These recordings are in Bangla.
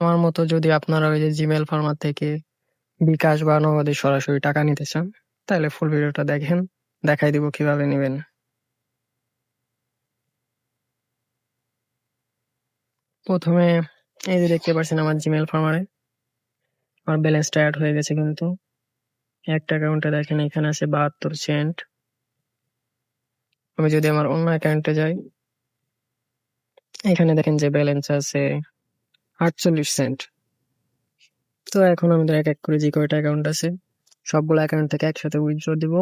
আমার মতো যদি আপনারা ওই যে জিমেল ফার্মার থেকে বিকাশ বা নগদে সরাসরি টাকা নিতে চান, তাহলে ফুল ভিডিওটা দেখেন, দেখাই দিব কীভাবে নেবেন। প্রথমে এই যে দেখতে পাচ্ছেন আমার জিমেল ফার্মারে আমার ব্যালেন্সটা অ্যাড হয়ে গেছে কিন্তু। একটা অ্যাকাউন্টে দেখেন এখানে আছে বাহাত্তর সেন্ট আমি যদি আমার অন্য অ্যাকাউন্টে যাই, এখানে দেখেন যে ব্যালেন্স আছে আটচল্লিশ সেন্ট তো এখন আমাদের এক এক করে যে কয়টা অ্যাকাউন্ট আছে, সবগুলো অ্যাকাউন্ট থেকে একসাথে উইথড্র দিব।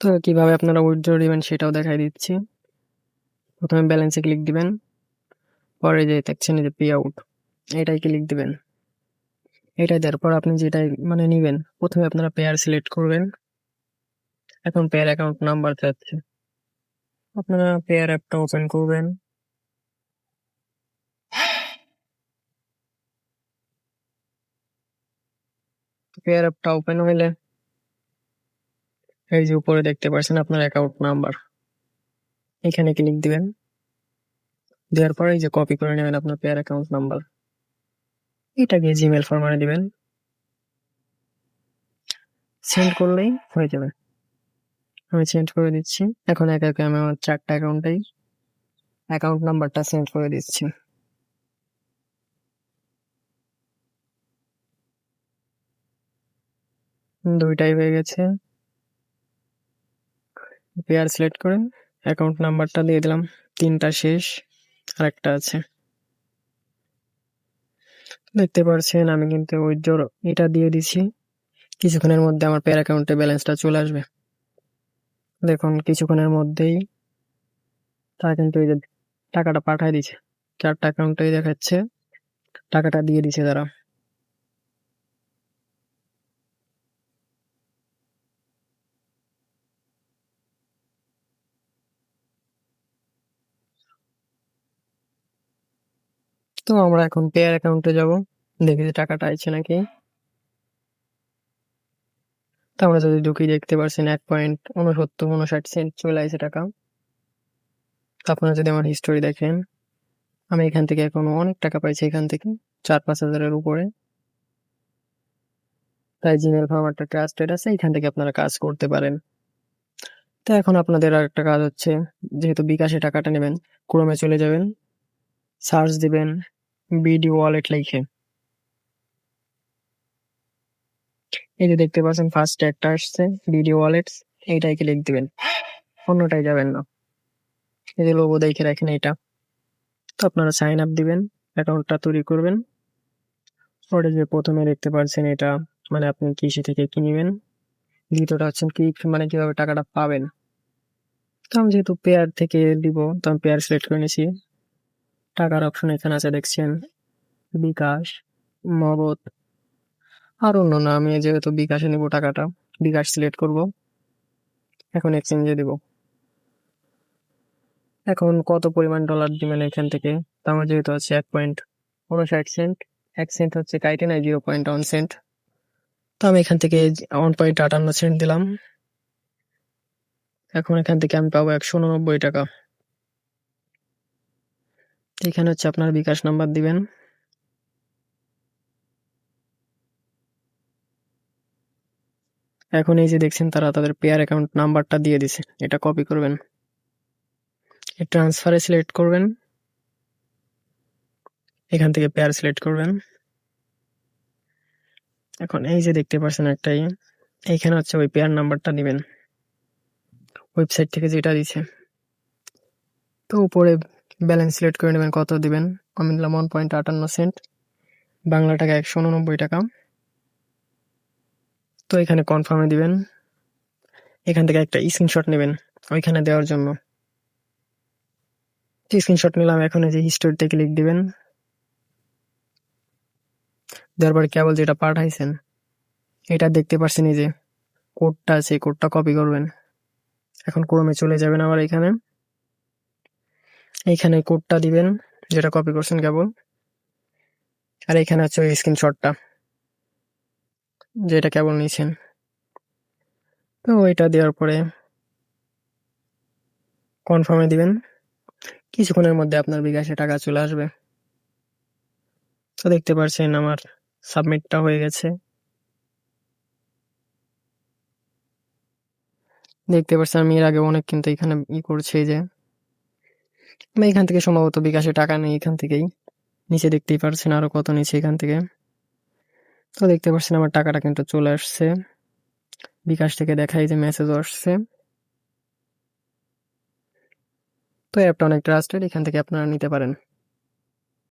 তো কীভাবে আপনারা উইথড্র দিবেন সেটাও দেখাই দিচ্ছি। প্রথমে ব্যালেন্সে ক্লিক দিবেন, পরে যে দেখছেন যে পে আউট এটাই ক্লিক দিবেন। এটাই দেওয়ার পর আপনি যেটাই মানে নিবেন, প্রথমে আপনারা পেয়ার সিলেক্ট করবেন। এখন পেয়ার অ্যাকাউন্ট নাম্বার চাচ্ছে আপনারা পেয়ার অ্যাপটা ওপেন করবেন। পেয়ার অ্যাপটা ওপেন হইলে এই যে উপরে দেখতে পাচ্ছেন আপনার অ্যাকাউন্ট নাম্বার এখানে ক্লিক দিবেন। দেওয়ার পরে এই যে কপি করে নেবেন আপনার পেয়ার অ্যাকাউন্ট নাম্বার এটাকে জিমেল ফরম্যাটে দিবেন। সেন্ড করলেই হয়ে যাবে। আমি চেঞ্জ করে দিচ্ছি। এখন একে একে আমি আমার চারটা অ্যাকাউন্টেই অ্যাকাউন্ট নাম্বারটা চেঞ্জ করে দিচ্ছি। দুইটাই হয়ে গেছে। পেয়ার সিলেক্ট করে অ্যাকাউন্ট নাম্বারটা দিয়ে দিলাম। তিনটা শেষ আর একটা আছে। দেখতে পাচ্ছেন, আমি কিন্তু উইথড্র এটা দিয়ে দিছি কিছুক্ষণের মধ্যে আমার পেয়ার অ্যাকাউন্টে ব্যালেন্সটা চলে আসবে। দেখুন, কিছুক্ষণের মধ্যেই তারা কিন্তু এই যে টাকাটা পাঠায় দিছে চারটা অ্যাকাউন্টেই দেখাচ্ছে, টাকাটা দিয়ে দিছে তারা। তো আমরা এখন পেয়ার অ্যাকাউন্টে যাব, দেখি টাকাটা আছে নাকি। তো আমরা যদি ঢুকি দেখতে পারছেন এক পয়েন্ট উনসত্তর উনষাট সেন্ট চলে আসে টাকা। আপনারা যদি আমার হিস্টোরি দেখেন, আমি এখান থেকে এখনও অনেক টাকা পাইছি এখান থেকে, চার পাঁচ হাজারের উপরে। তাই জিমেল ফার্মারটা ট্রাস্টেড আছে, এখান থেকে আপনারা কাজ করতে পারেন। তো এখন আপনাদের আর একটা কাজ হচ্ছে, যেহেতু বিকাশে টাকাটা নেবেন ক্রমে চলে যাবেন সার্চ দিবেন বিডি ওয়ালেট লিখে। এই যে দেখতে পাচ্ছেন ফার্স্ট একটা আসছে বিডি ওয়ালেটস এইটাই ক্লিক দিবেন। অন্যটাই যাবেন না। এই যে লোগো দেখে রাখেন এটা। তো আপনারা সাইন আপ দিবেন অ্যাকাউন্টটা তৈরি করবেন। পরে যে প্রথমে দেখতে পাচ্ছেন এটা মানে আপনি কৃষি থেকে কিনবেন দ্বিতীয়টা হচ্ছে কি মানে কীভাবে টাকাটা পাবেন? তো আমি যেহেতু পেয়ার থেকে দিব, তো আমি পেয়ার সিলেক্ট করে নিয়েছি। টাকার অপশন এখানে আছে, দেখছেন, বিকাশ, নগদ আর অন্য না, আমি যেহেতু বিকাশে নিব টাকাটা, বিকাশ সিলেক্ট করব। এখন এক্সচেঞ্জে দিব। এখন কত পরিমাণ ডলার দিবেন এখান থেকে? তা আমার যেহেতু আছে এক পয়েন্ট উনষাট সেন্ট এক সেন্ট হচ্ছে কাইটে, নাই জিরো পয়েন্ট ওয়ান সেন্ট তো আমি এখান থেকে ওয়ান পয়েন্ট আটান্ন সেন্ট দিলাম। এখন এখান থেকে আমি পাবো একশো উননব্বই টাকা। এখানে হচ্ছে আপনার বিকাশ নাম্বার দিবেন। এখন এই যে দেখছেন তারা তাদের পেয়ার অ্যাকাউন্ট নাম্বারটা দিয়ে দিছে। এটা কপি করবেন। ট্রান্সফারে সিলেক্ট করবেন। এখান থেকে পেয়ার সিলেক্ট করবেন। এখন এই যে দেখতে পাচ্ছেন একটাই, এইখানে হচ্ছে ওই পেয়ার নাম্বারটা দিবেন ওয়েবসাইট থেকে যেটা দিছে। তো উপরে ব্যালেন্স সিলেক্ট করে নেবেন, কত দিবেন? আমি দিলাম ওয়ান পয়েন্ট আটান্ন সেন্ট বাংলা টাকা একশো উননব্বই টাকা। তো এখানে কনফার্মে দিবেন। এখান থেকে একটা স্ক্রিনশট নেবেন ওইখানে দেওয়ার জন্য। স্ক্রিনশট নিলাম, এখন এই যে হিস্টোরিতে ক্লিক দিবেন। দেওয়ার পরে কেবল যেটা পাঠাইছেন, এটা দেখতে পাচ্ছেন এই যে কোডটা আছে কোডটা কপি করবেন। এখন ক্রমে চলে যাবেন আবার এখানে। এইখানে কোডটা দিবেন, যেটা কপি করছেন কেবল। আর এখানে আছে স্ক্রিনশটটা যেটা কেবল নিয়েছেন তো ওইটা দেওয়ার পরে কনফার্মে দিবেন। কিছুক্ষণের মধ্যে আপনার বিকাশে টাকা চলে আসবে। তো দেখতে পাচ্ছেন আমার সাবমিটটা হয়ে গেছে। দেখতে পাচ্ছেন আমি এর আগে অনেক কিন্তু এখানে ই করছি যে, আমি এখান থেকে সম্ভবত বিকাশে টাকা নেই এখান থেকেই। নিচে দেখতেই পারছেন আরও কত নিচে এখান থেকে। তো দেখতে পাচ্ছেন আমার টাকাটা কিন্তু চলে আসছে। বিকাশ থেকে দেখাই যে মেসেজ আসছে। তো অ্যাপটা অনেক ট্রাস্টেড এখান থেকে আপনারা নিতে পারেন।